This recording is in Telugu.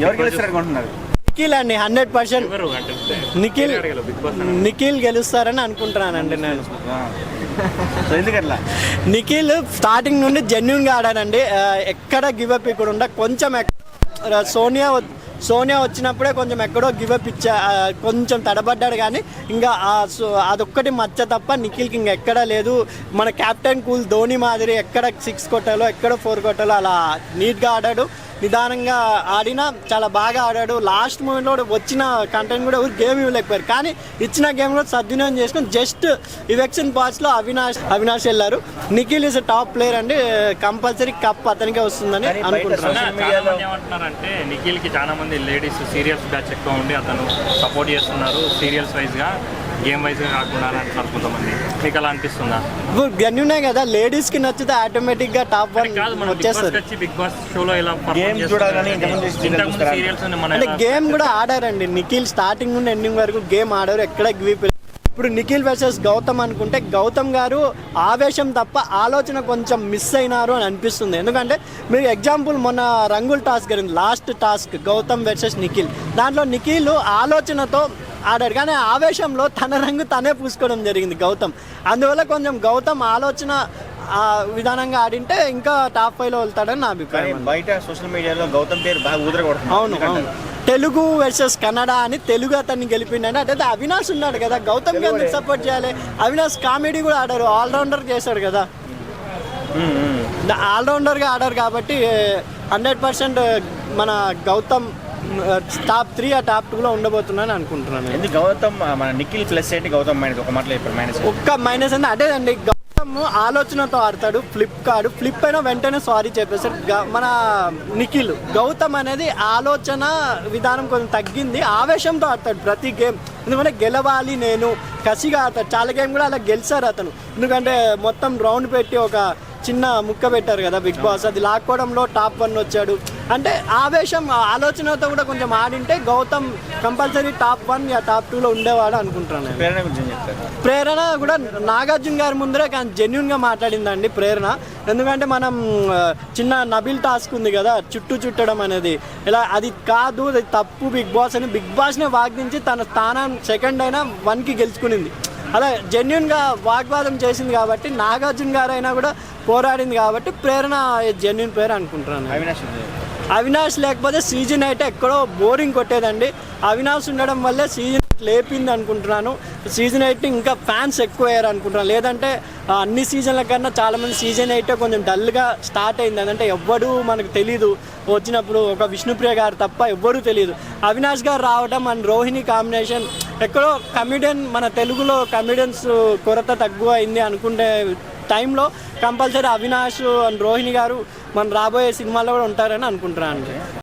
ఎవరు గెలుస్తారు అనుకుంటున్నారు నిఖిల్ అండి హండ్రెడ్ పర్సెంట్. నిఖిల్ అడగలు బిగ్ బాస్ నిఖిల్ గెలుస్తారని అనుకుంటున్నానండి నేను. ఎందుకట్లా? నిఖిల్ స్టార్టింగ్ నుండి జెన్యున్గా ఆడాడండి. ఆ, ఎక్కడ గివప్ ఇక్కడుండ కొంచెం ఎక్క- సోనియా వ- సోనియా వచ్చినప్పుడే కొంచెం ఎక్కడో గివప్ ఇచ్చా కొంచెం తడబడ్డాడు కానీ ఇంకా అదొక్కటి మచ్చ తప్ప నిఖిల్కి ఇంకా ఎక్కడా లేదు. మన కెప్టెన్ కూల్ ధోని మాదిరి ఎక్కడ సిక్స్ కొట్టాలో ఎక్కడ ఫోర్ కొట్టాలో అలా నీట్గా ఆడాడు. నిదానంగా ఆడినా చాలా బాగా ఆడాడు. లాస్ట్ మూమెంట్లో కూడా వచ్చిన కంటెంట్ కూడా ఎవరు గేమ్ ఇవ్వలేకపోయారు. కానీ ఇచ్చిన గేమ్ కూడా సద్వినియోగం చేసుకొని జస్ట్ ఇవెక్షన్ పార్ట్స్లో అవినాష్ అవినాష్ వెళ్ళారు. నిఖిల్ ఇస్ టాప్ ప్లేయర్ అండి. కంపల్సరీ కప్ అతనికే వస్తుందని అనుకుంటున్నాను. social చాలా మీడియాలో- మంది ఏమంటున్నారంటే నిఖిల్కి చాలా మంది లేడీస్ సీరియల్స్ బ్యాచ్ ఎక్కువ ఉండి అతను సపోర్ట్ చేస్తున్నారు సీరియల్స్ వైజ్గా. గేమ్ వైజ్గా కాకుండా అని అంటున్నారు కొంతమంది మీకు అలా అనిపిస్తుందా? ఇప్పుడు గన్యునే కదా లేడీస్కి నచ్చితే ఆటోమేటిక్గా టాప్ వన్ కాదు మనం బిగ్ బాస్ వచ్చేస్తారు వచ్చి బిగ్ బాస్ షోలో ఇలా Game చూడాలని ఇంతకుముందు serial చూస్తారా? సీరియల్స్ మన అంటే గేమ్ కూడా ఆడారండి. నిఖిల్ స్టార్టింగ్ నుండి ఎండింగ్ వరకు గేమ్ ఆడారు. ఎక్కడ గ్వీప్ ఇప్పుడు నిఖిల్ వర్సెస్ గౌతమ్ అనుకుంటే గౌతమ్ గారు ఆవేశం తప్ప ఆలోచన కొంచెం మిస్ అయినారు అని అనిపిస్తుంది. ఎందుకంటే మీరు ఎగ్జాంపుల్ మొన్న రంగుల్ టాస్క్ జరిగింది last task Gautham versus Nikhil. దాంట్లో నిఖిల్ ఆలోచనతో ఆడాడు. కానీ ఆవేశంలో తన రంగు తనే పూసుకోవడం జరిగింది గౌతమ్. అందువల్ల కొంచెం గౌతమ్ ఆలోచన విధానంగా ఆడింటే ఇంకా టాప్ ఫైవ్లో వెళ్తాడని నా అభిప్రాయం బయట సోషల్ మీడియాలో గౌతమ్ పేరు బాగా ఊదరగొడుతుంది. అవును అవును. తెలుగు వర్సెస్ కన్నడ అని తెలుగు అతన్ని గెలిపిండండి. అంటే అవినాష్ ఉన్నాడు కదా గౌతమ్ ఎందుకు సపోర్ట్ చేయాలి? అవినాష్ కామెడీ కూడా ఆడారు ఆల్రౌండర్ చేశాడు కదా. ఆల్రౌండర్గా ఆడారు కాబట్టి హండ్రెడ్ పర్సెంట్ మన గౌతమ్ టాప్ త్రీ ఆ టాప్ టూలో ఉండబోతున్నాను అనుకుంటున్నాను ఎందుకు గౌతమ్ మన నిఖిల్ ప్లస్ ఏంటి? గౌతమ్ మైనస్ ఒక మాటలో ఇప్పుడు మైనస్ ఒక్క మైనస్ అంటే అదే అండి గౌతమ్ ఆలోచనతో ఆడతాడు ఫ్లిప్ కాడు ఫ్లిప్ అయినా వెంటనే సారీ చెప్పేస్తాడు. గ- మన నిఖిల్ గౌతమ్ అనేది ఆలోచన విధానం కొంచెం తగ్గింది ఆవేశంతో ఆడతాడు ప్రతి గేమ్ ఎందుకంటే గెలవాలి నేను కసిగా ఆడతాడు. చాలా గేమ్ కూడా అలా గెలిచారు అతను. ఎందుకంటే మొత్తం రౌండ్ పెట్టి ఒక చిన్న ముక్క పెట్టారు కదా బిగ్ బాస్ అది లాక్కోవడంలో టాప్ వన్ వచ్చాడు. అంటే ఆవేశం ఆలోచనతో కూడా కొంచెం ఆడింటే గౌతమ్ కంపల్సరీ టాప్ వన్ యా టాప్ టూలో ఉండేవాడు అనుకుంటున్నాను నేను. ప్రేరణ గురించి ప్రేరణ కూడా నాగార్జున గారి ముందరే కానీ జెన్యున్గా మాట్లాడిందండి ప్రేరణ. ఎందుకంటే మనం చిన్న నబిల్ టాస్క్ ఉంది కదా చుట్టూ చుట్టడం అనేది. ఇలా అది కాదు అది తప్పు బిగ్ బాస్ అని బిగ్ బాస్నే వాగ్దించి తన స్థానం సెకండ్ అయినా వన్కి గెలుచుకునింది. అలా జెన్యున్గా వాగ్వాదం చేసింది కాబట్టి నాగార్జున గారు అయినా కూడా పోరాడింది కాబట్టి ప్రేరణ జెన్యున్ పేరు అనుకుంటున్నాను అవినాష్ లేకపోతే సీజన్ అయితే ఎక్కడో బోరింగ్ కొట్టేదండి. అవినాష్ ఉండడం వల్లే సీజన్ లేపింది అనుకుంటున్నాను. సీజన్ ఎయిట్ ఇంకా ఫ్యాన్స్ ఎక్కువ అయ్యారు అనుకుంటున్నాను. లేదంటే అన్ని సీజన్ల కన్నా చాలామంది సీజన్ ఎయిట్ కొంచెం డల్గా స్టార్ట్ అయింది. అంటే ఎవ్వడూ మనకు తెలీదు. వచ్చినప్పుడు ఒక విష్ణుప్రియ గారు తప్ప ఎవ్వరూ తెలియదు అవినాష్ గారు రావడం అండ్ రోహిణి కాంబినేషన్ ఎక్కడో కమిడియన్ మన తెలుగులో కమిడియన్స్ కొరత తక్కువ అయింది అనుకుంటే టైంలో కంపల్సరీ అవినాష్ అండ్ రోహిణి గారు మన రాబోయే సినిమాలో కూడా ఉంటారని అనుకుంటున్నాను అండి.